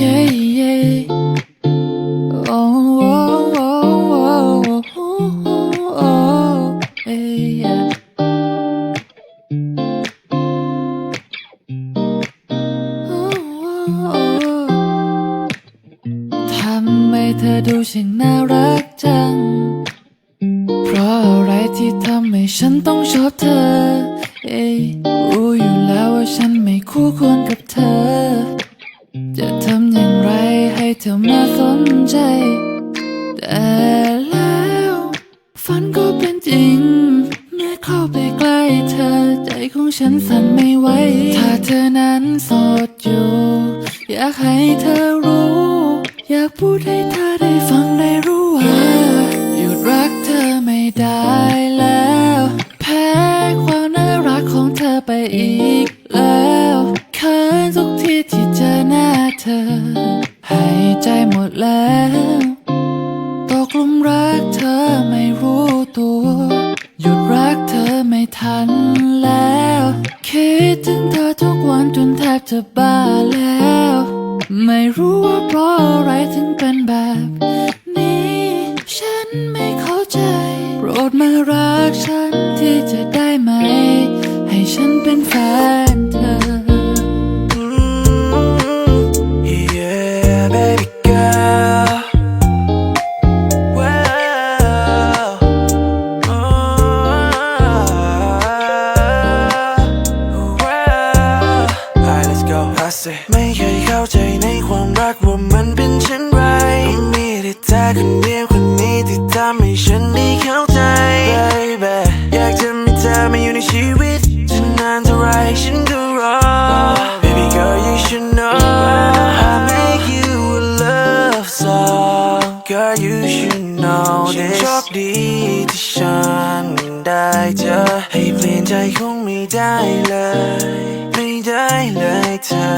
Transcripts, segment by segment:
yeah, yeah. Oh, oh, oh, oh, oh, oh, yeah. Oh, oh, oh. ทำไมเธอดูช่างน่ารักจัง เพราะอะไรที่ทำให้ฉันต้องชอบเธอ เอ้ยรู้อยู่แล้วว่าฉันไม่คู่ควรกับเธอ เธอมาสนใจ แต่แล้วฝันก็เป็นจริง เมื่อเข้าไปใกล้เธอใจของฉันสั่นไม่ไหว ถ้าเธอนั้นโสดอยู่ อยากให้เธอรู้ อยากพูดให้เธอได้ฟังได้รู้ว่า หยุดรักเธอไม่ได้ หมดแล้ว ตกหลุมรักเธอไม่รู้ตัว หยุดรักเธอไม่ทันแล้ว คิดถึงเธอทุกวันจนแทบจะบ้าแล้ว ไม่รู้ว่าเพราะอะไรถึงเป็นแบบนี้ ฉันไม่เข้าใจ โปรดมารัก go. I say ไม่เคยเข้าใจในความรักว่ามันเป็นเช่นไรก็มีแต่เธอคนเดียวคนนี้ที่ทำให้ฉันได้เข้าใจ Baby อยากจะมีเธอมาอยู่ในชีวิตจะนานเท่าไรฉันก็รอ Baby girl you should know I make you a love song Girl you should know this โชคดีที่ฉันได้เจอให้เปลี่ยนใจคงไม่ได้เลย ได้เลยเธอ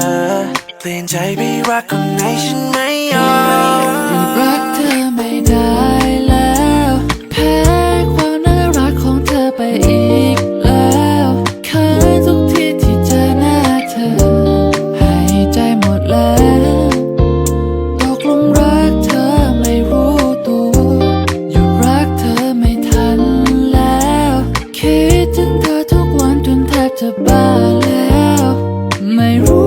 เปลี่ยนใจไปรักคนไหนฉันไม่ยอมหยุดรักเธอไม่ได้แล้วแพ้ความน่ารักของเธอไปอีกแล้วเขินทุกทีที่เจอหน้าเธอหายใจหมดแล้วตกหลุมรักเธอไม่รู้ตัวหยุดรักเธอไม่ทันแล้ว คิดถึงเธอทุกวันจนแทบจะบ้าแล้ว ไม่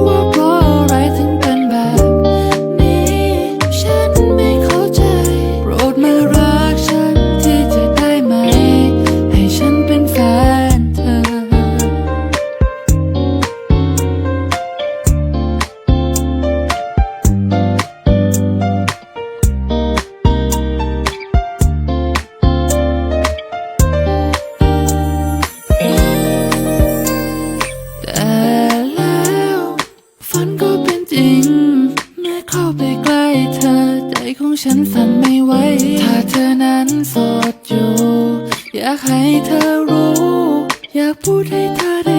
เธอใจของฉันสั่นไม่ไหว ถ้าเธอนั้นโสดอยู่ อยากให้เธอรู้ อยากพูดให้เธอได้